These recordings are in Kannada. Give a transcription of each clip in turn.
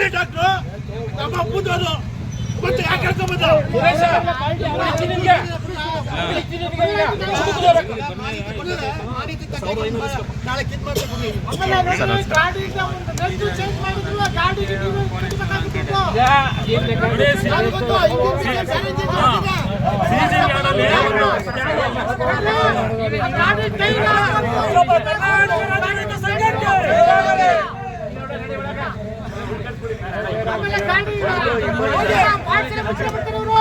ಇವನೇ ಡಾಕ್ಟ್ರು ನಮ್ಮ ಅಪ್ಪದವರು ಮತ್ತೆ ಯಾಕೆ ಹೇಳ್ಕೊಂಬಂದ ನಾಳೆ ಕಿತ್ ಮಾಡ್ಬೇಕು ಗಾಡಿಗೆ ಒಂದು ನೆಟ್ಟು ಚೇಂಜ್ ಮಾಡಿದ್ರು ಗಾಡಿಗೆ ನೀವು ಕಟ್ಬೇಕಾಗಿತ್ತು ನನಗೆ ಗೊತ್ತು, ಹಿಂದಿನ ಸರಿ ಚೇಂಜ್ ಮಾಡಿದೆ. ಆ ಗಾಡಿ ಟೈರ್ ಆಮೇಲೆ ಗಾಡಿ ಪಾರ್ಟ್ಸ್ ಇವರು ಹೆಂಗ್ ಇವ್ರು.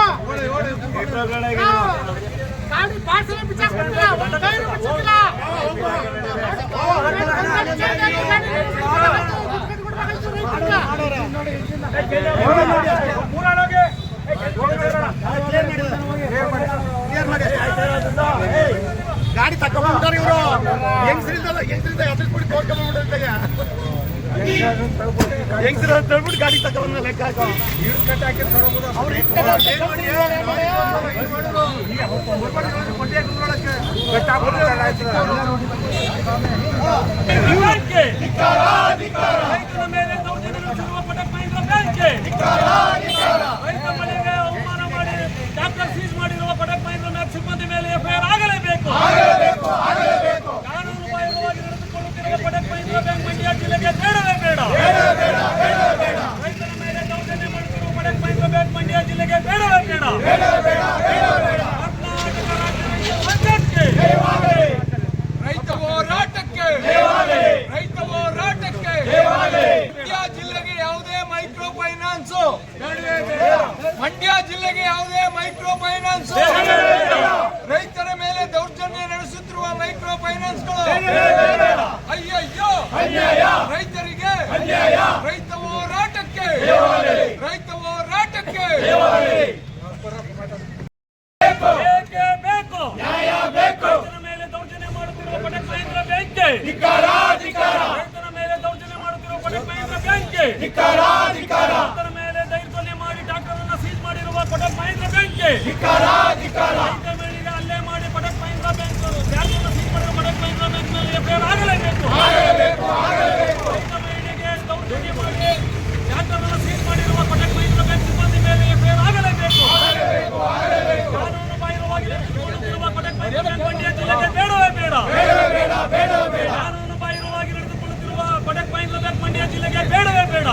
ಹೆಂಗ್ ಎಲ್ಲ ಬಿಚ್ಚಾಕ್ಬಿಡ್ತಾರೆ, ಒಂದು ಟೈರ್ ಹೆಂಗ್ಸ್ರ ತಳ್ಬಿಟ್ಟು ಗಾಡಿ ತಗೊಂಡ ಲೆಕ್ಕ ರೈತರ ಮೇಲೆ ದೌರ್ಜನ್ಯ ನಡೆಸಿರುವ ಪಟಕ್ ಮಹೇಂದ್ರ ಬ್ಯಾಂಕ್ಗೆ ರೈತ ಮನೆಗೆ ಅವಮಾನ ಮಾಡಿ ಟ್ರ್ಯಾಕ್ಟರ್ ಸೀಸ್ ಮಾಡಿರುವ ಪಟಕ್ ಮಹೇಂದ್ರ ಮ್ಯಾಕ್ ಸಿಬ್ಬಂದಿ ಮೇಲೆ ಎಫ್ಐಆರ್ ಆಗಲೇಬೇಕು ಕಾನೂನು ಬಾಹಿರವಾಗಿ ನಡೆದುಕೊಳ್ಳುತ್ತಿರುವ ಪಟಕ್ ಮಹೇಂದ್ರ ಬ್ಯಾಂಕ್ ಮಂಡ್ಯ ಜಿಲ್ಲೆಗೆ ಬೇಡವೇ ಬೇಡ ರೈತರ ಮೇಲೆ ದೌರ್ಜನ್ಯ ಮಾಡುತ್ತಿರುವ ಪಟಕ್ ಮಹೇಂದ್ರ ಬ್ಯಾಂಕ್ ಮಂಡ್ಯ ಜಿಲ್ಲೆಗೆ ಬೇಡವೇ ಬೇಡ ಕರ್ನಾಟಕ ರಾಜ್ಯ ರೈತ ಸಂಘಕ್ಕೆ ರೈತ ಹೋರಾಟಕ್ಕೆ ರೈತ ಹೋರಾಟಕ್ಕೆ ಮಂಡ್ಯ ಜಿಲ್ಲೆಗೆ ಯಾವುದೇ ಮೈಕ್ರೋ ಫೈನಾನ್ಸ್ ಮಂಡ್ಯ ಜಿಲ್ಲೆಗೆ ಯಾವುದೇ ಮೈಕ್ರೋ ಫೈನಾನ್ಸ್ ರೈತರ ಮೇಲೆ ದೌರ್ಜನ್ಯ ನಡೆಸುತ್ತಿರುವ ಮೈಕ್ರೋ ಫೈನಾನ್ಸ್ಗಳು ಅಯ್ಯಯ್ಯೋ. ರೈತರಿಗೆ ರೈತ ಹೋರಾಟಕ್ಕೆ. ರೈತ ಹೋರಾಟಕ್ಕೆ. ಬೇಕೇ? ಬೇಕು ನ್ಯಾಯ ಬೇಕು? ರೈತನ ಮೇಲೆ ದೌರ್ಜನ್ಯ ಮಾಡುತ್ತಿರುವ ಪಟಕ್ ಮಹೇಂದ್ರ ಬ್ಯಾಂಕ್ಗೆ ರೈತರ ಮೇಲೆ ದೌರ್ಜನ್ಯ ಮಾಡುತ್ತಿರುವ ಪಟಕ್ ಮಹೇಂದ್ರ ಬ್ಯಾಂಕ್ಗೆ ರೈತರ ಮೇಲೆ ದೌರ್ಜನ್ಯ ಮಾಡಿ ಡಾಕ್ಟರ್ ಅನ್ನ ಸೀಸ್ ಮಾಡಿರುವ ಪಟಕ್ ಮಹೇಂದ್ರ ಬ್ಯಾಂಕ್ಗೆ ರೈತ ಮೇಲಿಗೆ ಹಲ್ಲೆ ಮಾಡಿ ಪಟಕ್ ಮಹೇಂದ್ರ ಬ್ಯಾಂಕ್ ಬ್ಯಾಂಕ್ ಅನ್ನು ಸೀಸ್ ಮಾಡಿರುವ ಪಟಕ್ ಮಹೇಂದ್ರ ಬ್ಯಾಂಕ್ ಮೇಲೆ ಎಫ್ಐಆರ್ ಆಗಲೇಬೇಕು ರೈತ ಮೇಲಿಗೆ ದೌರ್ಜನ್ಯ ಮಾಡಿ ಡಾಕ್ಟರ್ ಅನ್ನು ಸೀಸ್ ಮಾಡಿರುವ ಪಟಕ್ ಮಹೇಂದ್ರ ಬ್ಯಾಂಕ್ ಸಿಬ್ಬಂದಿ ಮೇಲೆ ಎಫ್ಐಆರ್ ಆಗಲೇಬೇಕು ಕಾನೂನು ಬಾಹಿರವಾಗಿ ನಡೆದುಕೊಳ್ಳುತ್ತಿರುವ ಪಟಕ್ ಮಹೇಂದ್ರ ಬ್ಯಾಂಕ್ ಮಂಡ್ಯ ಜಿಲ್ಲೆಗೆ ಬೇಡವೇ ಬೇಡ ಕಾನೂನು ಬಾಹಿರವಾಗಿ ನಡೆದುಕೊಳ್ಳುತ್ತಿರುವ ಪಟಕ್ ಮಹೇಂದ್ರ ಬ್ಯಾಂಕ್ ಮಂಡ್ಯ ಜಿಲ್ಲೆಗೆ ಬೇಡವೇ ಬೇಡ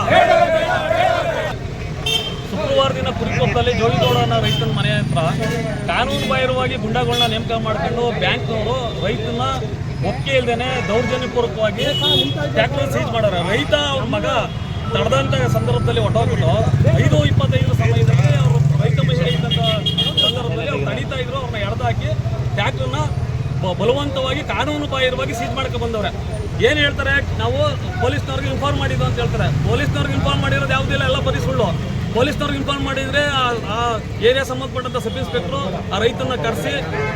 ಶುಕ್ರವಾರ ದಿನ ಕುರಿಕೊಪ್ಪದಲ್ಲಿ ಅನ್ನೋ ರೈತನ ಮನೆ ಹತ್ರ ಕಾನೂನು ಬಾಹಿರವಾಗಿ ಗುಂಡಾಗಳನ್ನ ನೇಮಕ ಮಾಡ್ಕೊಂಡು ಬ್ಯಾಂಕ್ನವರು ರೈತನ ಒಪ್ಪಿಗೆ ಇಲ್ದೇನೆ ದೌರ್ಜನ್ಯಪೂರ್ವಕವಾಗಿ ಟ್ಯಾಕ್ಟರ್ ಸೀಜ್ ಮಾಡ್ಯಾರ ರೈತ ಅವ್ರ ಮಗ ತಡೆದಂತ ಸಂದರ್ಭದಲ್ಲಿ ಹೊಟ್ಟೋಗ್ಬಿಟ್ಟು ಐದು ಇಪ್ಪತ್ತೈದು ಸಮಯದಲ್ಲಿ ಅವರು ರೈತ ಮಹಿಳೆ ಇದ್ದಂಥ ಸಂದರ್ಭದಲ್ಲಿ ಅವ್ರು ತಡೀತಾ ಇದ್ರು ಅವ್ರನ್ನ ಎಳೆದಾಕಿ ಹಾಕಿ ಬ- ಬಲವಂತವಾಗಿ ಕಾನೂನು ಬಾಹಿರವಾಗಿ ಸೀಜ್ ಮಾಡ್ಕೊ ಬಂದವ್ರೆ. ಏನ್ ಹೇಳ್ತಾರೆ? ನಾವು ಪೊಲೀಸ್ನವ್ರಿಗೆ ಇನ್ಫಾರ್ಮ್ ಮಾಡಿದ್ದು ಅಂತ ಹೇಳ್ತಾರೆ. ಪೊಲೀಸ್ನವ್ರಿಗೆ ಇನ್ಫಾರ್ಮ್ ಮಾಡಿರೋದು ಯಾವುದಿಲ್ಲ, ಎಲ್ಲ ಬರೀ ಸುಳ್ಳು. ಪೊಲೀಸ್ನವ್ರಿಗೆ ಇನ್ಫಾರ್ಮ್ ಮಾಡಿದ್ರೆ ಆ- ಏರಿಯಾ ಸಂಬಂಧಪಟ್ಟಂತ ಸಬ್ ಇನ್ಸ್ಪೆಕ್ಟ್ರು ಆ ರೈತನ ಕರೆಸಿ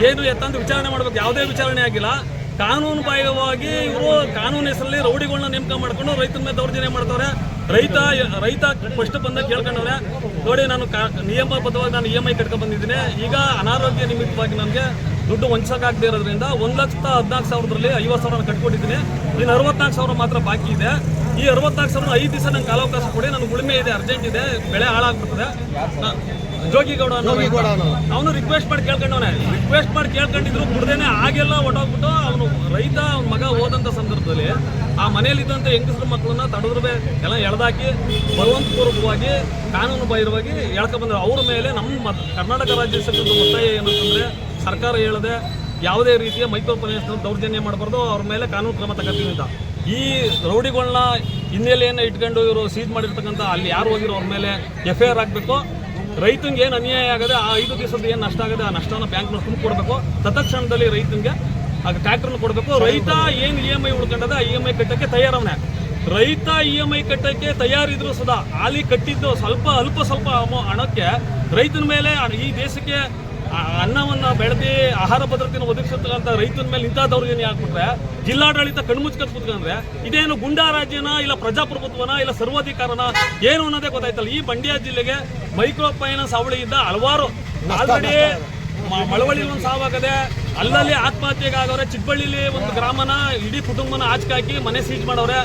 ಏನು ಎತ್ತಂತ ವಿಚಾರಣೆ ಮಾಡಬೇಕು. ಯಾವುದೇ ವಿಚಾರಣೆ ಆಗಿಲ್ಲ. ಕಾನೂನು ಬಾಹಿರವಾಗಿ ಇವರು ಕಾನೂನು ಹೆಸರಲ್ಲಿ ರೌಡಿಗಳನ್ನ ನೇಮಕ ಮಾಡ್ಕೊಂಡು ರೈತನ ಮೇಲೆ ದೌರ್ಜನ್ಯ ಮಾಡ್ತವ್ರೆ. ರೈತ ರೈತ ಫಸ್ಟ್ ಬಂದಾಗ ಕೇಳ್ಕೊಂಡವ್ರೆ, ನೋಡಿ ನಾನು ನಿಯಮಬದ್ಧವಾಗಿ ನಾನು ಇ ಎಂ ಐ ಕಟ್ಕೊಂಡು ಬಂದಿದ್ದೀನಿ. ಈಗ ಅನಾರೋಗ್ಯ ನಿಮಿತ್ತವಾಗಿ ನನಗೆ ದುಡ್ಡು ಹೊಂಚಕ್ಕಾಗದೇ ಇರೋದ್ರಿಂದ ಒಂದು ಲಕ್ಷದ ಹದಿನಾಲ್ಕು ಸಾವಿರದಲ್ಲಿ ಐವತ್ತು ಸಾವಿರ ಕಟ್ಕೊಟ್ಟಿದ್ದೀನಿ ಇನ್ನು ಅರವತ್ನಾಲ್ಕು ಸಾವಿರ ಮಾತ್ರ ಬಾಕಿ ಇದೆ. ಈ ಅರವತ್ನಾಲ್ಕು ಸಾವಿರ ಐದು ದಿವಸ ನಂಗೆ ಕಾಲಾವಕಾಶ ಕೊಡಿ ನನಗೆ ಉಳಿಮೆ ಇದೆ ಅರ್ಜೆಂಟ್ ಇದೆ ಬೆಳೆ ಹಾಳಾಗ್ಬಿಡ್ತದೆ. ಜೋಗಿಗೌಡ. ಅವನು ರಿಕ್ವೆಸ್ಟ್ ಮಾಡಿ ಕೇಳ್ಕೊಂಡವನೆ. ರಿಕ್ವೆಸ್ಟ್ ಮಾಡಿ ಕೇಳ್ಕೊಂಡಿದ್ರು ಕುಡ್ದೇನೆ ಆಗೆಲ್ಲ ಹೊಟ್ಟೋಗ್ಬಿಟ್ಟು ಅವನು ರೈತ ಅವ್ನ ಮಗ ಹೋದಂಥ ಸಂದರ್ಭದಲ್ಲಿ ಆ ಮನೆಯಲ್ಲಿದ್ದಂಥ ಹೆಂಗಸರು ಮಕ್ಕಳನ್ನ ತಡೆದ್ರೆ ಎಲ್ಲ ಎಳ್ದಾಕಿ ಬಲವಂತಪೂರ್ವಕವಾಗಿ ಕಾನೂನು ಬಾಹಿರವಾಗಿ ಎಳ್ಕೊಂಡ್ಬಂದ್ರು ಅವ್ರ ಮೇಲೆ ನಮ್ಮ ಕರ್ನಾಟಕ ರಾಜ್ಯ ಸರ್ಕಾರದ ಒತ್ತಾಯ ಏನಂತಂದ್ರೆ ಸರ್ಕಾರ ಹೇಳದೆ ಯಾವುದೇ ರೀತಿಯ ಮೈಕ್ರೋ ಫೈನಾನ್ಸ್ ದೌರ್ಜನ್ಯ ಮಾಡಬಾರ್ದು ಅವ್ರ ಮೇಲೆ ಕಾನೂನು ಕ್ರಮ ತಗೋತೀವಿ ಅಂತ. ಈ ರೌಡಿಗಳನ್ನ ಹಿನ್ನೆಲೆಯನ್ನು ಇಟ್ಕೊಂಡು ಇವರು ಸೀಜ್ ಮಾಡಿರ್ತಕ್ಕಂಥ ಅಲ್ಲಿ ಯಾರು ಹೋಗಿರೋ ಅವ್ರ ಮೇಲೆ ಎಫ್ ಐ ಆಗಬೇಕು ರೈತನಿಗೆ ಏನು ಅನ್ಯಾಯ ಆಗದೆ ಆ ಐದು ದಿವಸದ ಏನು ನಷ್ಟ ಆಗದೆ ಆ ನಷ್ಟನ ಬ್ಯಾಂಕ್ನ ತುಂಬ ಕೊಡಬೇಕು. ತತ್ಕ್ಷಣದಲ್ಲಿ ರೈತನಿಗೆ ಆಗ ಟ್ರ್ಯಾಕ್ಟರ್ನ ಕೊಡಬೇಕು. ರೈತ ಏನು ಇ ಎಂ ಐ ಉಳ್ಕೊಂಡದ ಇ ಎಂ ಐ ಕಟ್ಟಕ್ಕೆ ತಯಾರವನೇ. ರೈತ ಇ ಎಂ ಐ ಕಟ್ಟಕ್ಕೆ ತಯಾರಿದ್ರು ಸದಾ. ಅಲ್ಲಿ ಕಟ್ಟಿದ್ದು ಸ್ವಲ್ಪ, ಅಲ್ಪ ಸ್ವಲ್ಪ ಹಣಕ್ಕೆ ರೈತನ ಮೇಲೆ ಈ ದೇಶಕ್ಕೆ ಆ ಅನ್ನವನ್ನ ಬೆಳೆದಿ ಆಹಾರ ಭದ್ರತೆಯನ್ನು ಒದಗಿಸತಕ್ಕಂಥ ರೈತನ ಮೇಲೆ ಇಂಥ ದೌರ್ಜನ್ಯ ಹಾಕ್ಬಿಟ್ರೆ ಜಿಲ್ಲಾಡಳಿತ ಕಣ್ಮುಚ್ಕತ್ ಕುತ್ಕೊಂಡ್ರೆ ಇದೇನು ಗುಂಡಾ ರಾಜ್ಯನ ಇಲ್ಲ ಪ್ರಜಾಪ್ರಭುತ್ವನ ಇಲ್ಲ ಸರ್ವಾಧಿಕಾರನ ಏನು ಅನ್ನೋದೇ ಗೊತ್ತಾಯ್ತಲ್ಲ. ಈ ಮಂಡ್ಯ ಜಿಲ್ಲೆಗೆ ಮೈಕ್ರೋ ಫೈನಾನ್ಸ್ ಅವಳಿಯಿಂದ ಹಲವಾರು ಆಲ್ರೆಡಿ ಮಳವಳ್ಳಿ ಒಂದು ಸಾವಾಗದೆ ಅಲ್ಲಲ್ಲಿ ಆತ್ಮಹತ್ಯೆಗೆ ಆಗವ್ರೆ ಚಿಕ್ಕಬಳ್ಳಿಲಿ ಒಂದು ಗ್ರಾಮನ ಇಡೀ ಕುಟುಂಬನ ಆಚೆ ಹಾಕಿ ಮನೆ ಸೀಜ್ ಮಾಡವ್ರೆ.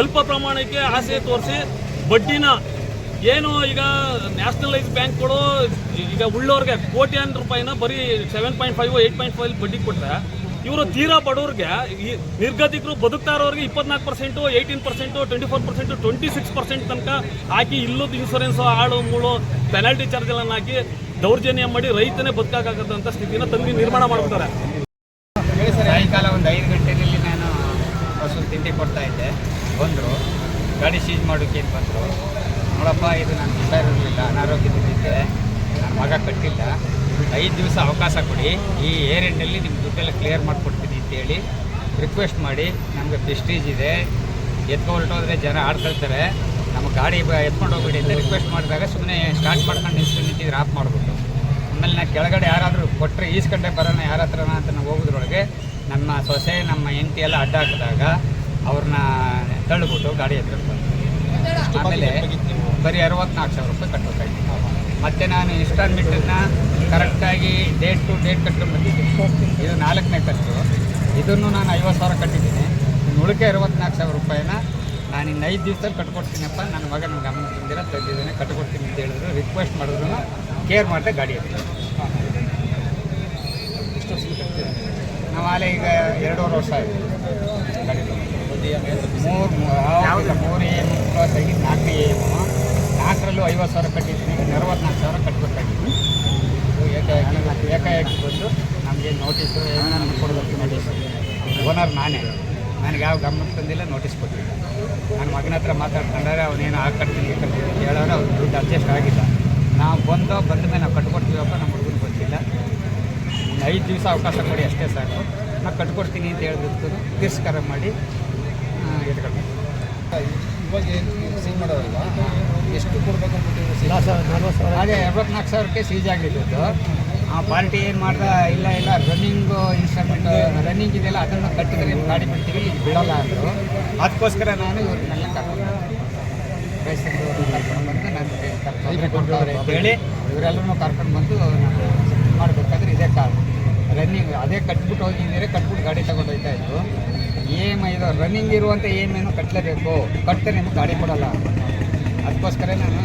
ಅಲ್ಪ ಪ್ರಮಾಣಕ್ಕೆ ಆಸೆ ತೋರಿಸಿ ಬಡ್ಡಿನ ಏನು ಈಗ ನ್ಯಾಷನಲೈಸ್ ಬ್ಯಾಂಕ್ಗಳು ಈಗ ಉಳ್ಳೋರಿಗೆ ಕೋಟ್ಯಾನ್ ರೂಪಾಯಿನ ಬರೀ seven point five eight point five ಬಡ್ಡಿ ಕೊಟ್ಟರೆ ಇವರು ತೀರಾ ಬಡವ್ರಿಗೆ ಈ ನಿರ್ಗತಿಕರು ಬದುಕ್ತಾ ಇರೋರಿಗೆ ಇಪ್ಪತ್ನಾಲ್ಕು percent eighteen percent twenty four percent twenty six percent ತನಕ ಹಾಕಿ ಇಲ್ಲದ ಇನ್ಶೂರೆನ್ಸ್ ಆಳು ಮೂಳು ಪೆನಾಲ್ಟಿ ಚಾರ್ಜ್ಗಳನ್ನು ಹಾಕಿ ದೌರ್ಜನ್ಯ ಮಾಡಿ ರೈತನೇ ಬದುಕಾಗದಂಥ ಸ್ಥಿತಿನ ತಂದು ನಿರ್ಮಾಣ ಮಾಡ್ತಾರೆ ಸಾಯಂಕಾಲ ಒಂದು ಐದು ಗಂಟೆಯಲ್ಲಿ ನಾನು ಹಸು ತಿಂಡಿ ಕೊಡ್ತಾ ಇದ್ದೆ. ಬಂದರು, ಗಾಡಿ ಸೀಜ್ ಮಾಡೋಕೆ ಅಂತ ಬಂದರು? ನೋಡಪ್ಪ ಇದು ನಾನು ಹುಷಾರಿರಲಿಲ್ಲ ಅನಾರೋಗ್ಯದಲ್ಲಿದ್ದೆ ನನ್ನ ಮಗ ಕಟ್ಟಿಲ್ಲ. ಐದು ದಿವಸ ಅವಕಾಶ ಕೊಡಿ. ಈ ಏರ್ ಎಂಡಲ್ಲಿ ನಿಮ್ಮ ದುಡ್ಡೆಲ್ಲ ಕ್ಲಿಯರ್ ಮಾಡಿಕೊಡ್ತೀನಿ ಅಂತೇಳಿ ರಿಕ್ವೆಸ್ಟ್ ಮಾಡಿ. ನಮಗೆ ಪ್ರೆಸ್ಟೀಜ್ ಇದೆ. ಎತ್ಕೊ ಹೊರಟೋದ್ರೆ ಜನ ಆಡ್ಕೊಳ್ತಾರೆ. ನಮ್ಮ ಗಾಡಿ ಬ- ಎತ್ಕೊಂಡು ಹೋಗ್ಬಿಡಿ ಅಂತ ರಿಕ್ವೆಸ್ಟ್ ಮಾಡಿದಾಗ ಸುಮ್ಮನೆ ಸ್ಟಾರ್ಟ್ ಮಾಡ್ಕೊಂಡು ನಿಂತು ನಿಂತಿದ್ರೆ ಆಫ್ ಮಾಡಿಬಿಟ್ಟು. ಆಮೇಲೆ ನಾನು ಕೆಳಗಡೆ ಯಾರಾದರೂ ಕೊಟ್ಟರೆ ಈಸ್ಕೊಂಡೆ ಬರೋಣ ಯಾರ ಹತ್ರನ ಅಂತ ನಾವು ಹೋಗೋದ್ರೊಳಗೆ ನಮ್ಮ ಸೊಸೆ ನಮ್ಮ ಹೆಂಡತಿ ಎಲ್ಲ ಅಡ್ಡ ಹಾಕಿದಾಗ ಅವ್ರನ್ನ ತಳ್ಳಿಬಿಟ್ಟು ಗಾಡಿ ಎತ್ಕೊಂಡು. ಆಮೇಲೆ ಬರೀ ಅರವತ್ನಾಲ್ಕು ಸಾವಿರ ರೂಪಾಯಿ ಕಟ್ಟಬೇಕಾಗಿತ್ತು ಮತ್ತು ನಾನು ಇನ್ಸ್ಟಾಲ್ಮೆಂಟನ್ನು ಕರೆಕ್ಟಾಗಿ ಡೇಟ್ ಟು ಡೇಟ್ ಕಟ್ಕೊಂಡು ಬಂದಿದ್ದೀನಿ. ಇದು ನಾಲ್ಕನೇ ಖರ್ಚು. ಇದನ್ನು ನಾನು ಐವತ್ತು ಸಾವಿರ ಕಟ್ಟಿದ್ದೀನಿ. ಉಳಿಕೆ ಅರವತ್ನಾಲ್ಕು ಸಾವಿರ ರೂಪಾಯಿನ ನಾನು ಇನ್ನು ಐದು ದಿವಸದಲ್ಲಿ ಕಟ್ಕೊಡ್ತೀನಪ್ಪ. ನನ್ನ ಮಗ ನನ್ನ ಗಮನ ತಿಂದಿರ ತೆಗೆದಿದ್ದೇನೆ ಕಟ್ಕೊಡ್ತೀನಿ ಅಂತ ಹೇಳಿದ್ರು. ರಿಕ್ವೆಸ್ಟ್ ಮಾಡಿದ್ರು. ಕೇರ್ ಮಾಡಿದೆ ಗಾಡಿ ಎತ್ತಿ. ನಾವು ಆಲೆ ಈಗ ಎರಡೂವರೆ ವರ್ಷ ಆಯಿತು. ಮೂರು ಯಾವುದು ಮೂರು ಏನು ನಾಲ್ಕು ಎಂ ನಾಲ್ಕರಲ್ಲೂ ಐವತ್ತು ಸಾವಿರ ಕಟ್ಟಿದ್ದೀನಿ. ಈಗ ಅರವತ್ನಾಲ್ಕು ಸಾವಿರ ಕಟ್ಟಬೇಕಾಗಿತ್ತು ಇದು ಏಕಾಏಕಿ ಏಕಾಏಕಿ ಬಂದು ನಮಗೆ ನೋಟಿಸು ಏನನ್ನು ಕೊಡಬೇಕು ನೋಟಿಸು ಓನರ್ ನಾನೇ. ನನಗೆ ಯಾವ ಗಮನಕ್ಕೆ ತಂದಿಲ್ಲ ನೋಟಿಸ್ ಕೊಟ್ಟಿಲ್ಲ ನನ್ನ ಮಗನ ಹತ್ರ ಮಾತಾಡ್ಕೊಂಡಾರೆ ಅವನೇನು ಆ ಕಟ್ತೀನಿ ಈ ಕಟ್ತೀನಿ ಅಂತ ಹೇಳೋರು ಅವ್ರು ದುಡ್ಡು ಅಡ್ಜಸ್ಟ್ ಆಗಿಲ್ಲ. ನಾವು ಬಂದು ಬಂದ ಮೇಲೆ ನಾವು ಕಟ್ಕೊಡ್ತೀವಪ್ಪ ನಮ್ಮ ಹುಡುಗನ ಗೊತ್ತಿಲ್ಲ. ಒಂದು ಐದು ದಿವಸ ಅವಕಾಶ ಕೊಡಿ ಅಷ್ಟೇ ಸಾಕು. ನಾನು ಕಟ್ಕೊಡ್ತೀನಿ ಅಂತ ಹೇಳಿದ್ರು ತಿರಸ್ಕಾರ ಮಾಡಿ ಎತ್ಕೊಂಡು ಇವಾಗ ಏನು ಸಿಂಗ್ ಮಾಡೋರಲ್ಲ ಎಷ್ಟು ಕೊಡ್ಬೇಕು ಅದೇ ಅರವತ್ನಾಲ್ಕು ಸಾವಿರಕ್ಕೆ ಸೀಜ್ ಆಗಿದ್ದು ಆ ಪಾರ್ಟಿ ಏನು ಮಾಡ್ದ ಇಲ್ಲ ಇಲ್ಲ ರನ್ನಿಂಗು ಇನ್ಸ್ಟ್ರೂಮೆಂಟ್ ರನ್ನಿಂಗ್ ಇದೆಯಲ್ಲ ಅದನ್ನು ಕಟ್ಟಿದ್ರೆ ನಿಮ್ಮ ಗಾಡಿ ಬಿಡ್ತೀವಿ ಇಲ್ಲಿ ಬಿಡೋಲ್ಲ ಅಂದರು. ಅದಕ್ಕೋಸ್ಕರ ನಾನು ಇವ್ರನ್ನೆಲ್ಲ ಕರ್ಕೊಂಡು ಕರ್ಕೊಂಡು ಬಂದು ನಾನು ಕೊಟ್ಟವ್ರೆ ಅಂತೇಳಿ ಇವರೆಲ್ಲರೂ ಕರ್ಕೊಂಡು ಬಂದು ನಾನು ಮಾಡಬೇಕಾದ್ರೆ ಇದೇ ಕಾರ್. ರನ್ನಿಂಗ್ ಅದೇ ಕಟ್ಬಿಟ್ಟು ಹೋಗಿದ್ದೀರಿ ಕಟ್ಬಿಟ್ಟು ಗಾಡಿ ತಗೊಂಡು ಹೋಗ್ತಾ ಇದ್ರು. ಏಮ್ ಇದು ರನ್ನಿಂಗ್ ಇರುವಂಥ ಏಮೇನು ಕಟ್ಟಲೇಬೇಕು ಕಟ್ತಾರೆ ನಿಮ್ಗೆ ಗಾಡಿ ಕೊಡಲ್ಲ. ಅದಕ್ಕೋಸ್ಕರ ನಾನು